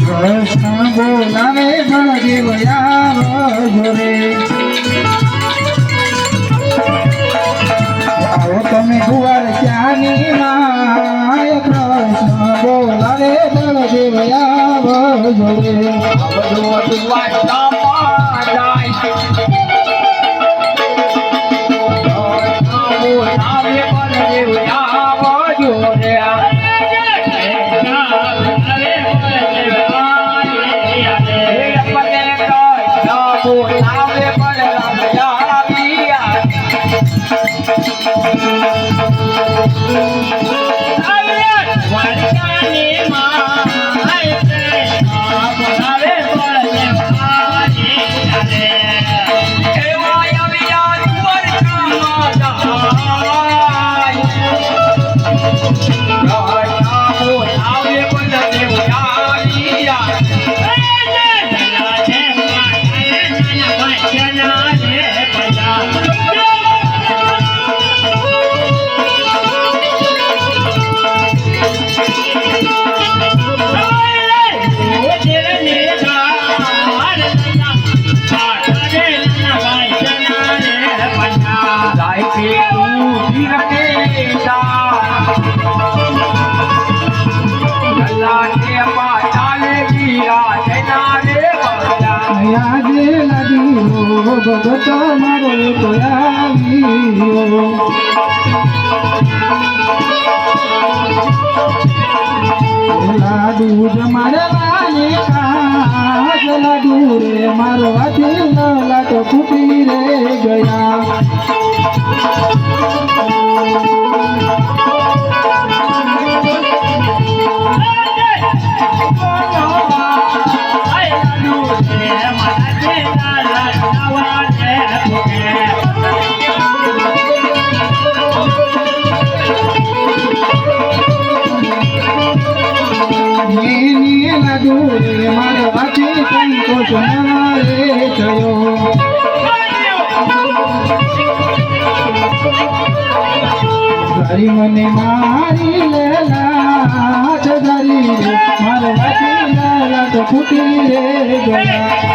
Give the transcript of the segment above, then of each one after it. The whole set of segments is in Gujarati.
કૃષ્ણ બોલાવે આવો રે આવો તમે દુવાર ક્યાંની માય કૃષ્ણ બોલાવે બળદેવ આવો રે આજે લાડુ મારવાની કાજ દૂરે રે મારો હાથે ફૂટી રે ગયા. મેને લાડુ રે મારો આખી સંતોષ મારે થયો? તારી મને મારી લેલા છદારી રે. મારો આખી લાલા તો ફૂટી રે ગયા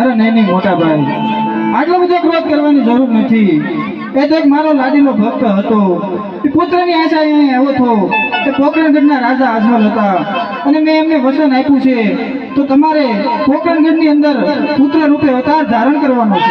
અરે નહીં નહીં મોટા ભાઈ. આટલો બધો ક્રોધ કરવાની જરૂર નથી. એ તો એક મારો લાડીનો ભક્ત હતો. એ પુત્રની આશા અહીંયા આવ્યો હતો કે પોકરણગઢના રાજા આજમલ હતા. અને મેં એમને વચન આપ્યું છે. તો તમારે પોકરણગઢની અંદર પુત્ર રૂપે અવતાર ધારણ કરવાનો છે.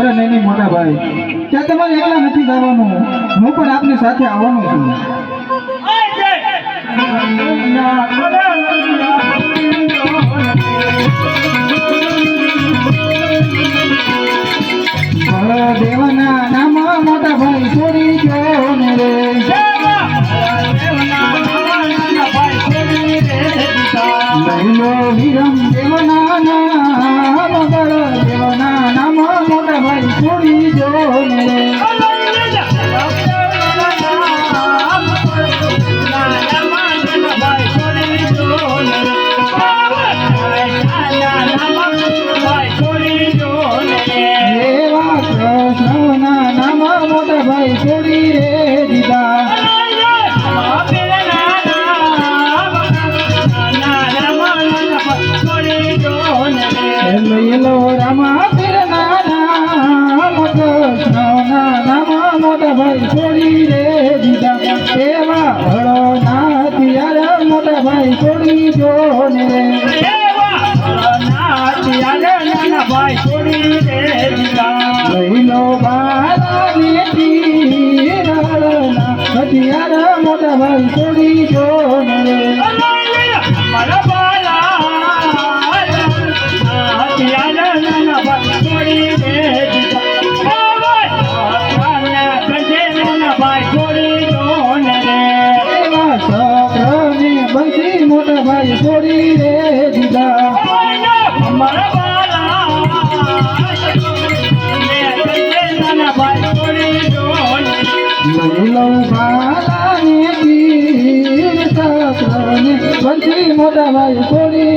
અરે નહીં નહીં મોટા ભાઈ. ત્યાં તમારે એકલા નથી જવાનું. હું પણ આપની સાથે આવવાનું છું. નામ મોટા ભાઈ છોડી રે. ભાઈ છોડી રે દીધા એવા જો ને રે ભાઈ છોડી દે દીધા લઈ લો બાલા બેટી રળના મોટા ભાઈ છોડી જો ને ભાઈ છોડી રે દીધા. તીર મોટા ભાઈ છોડી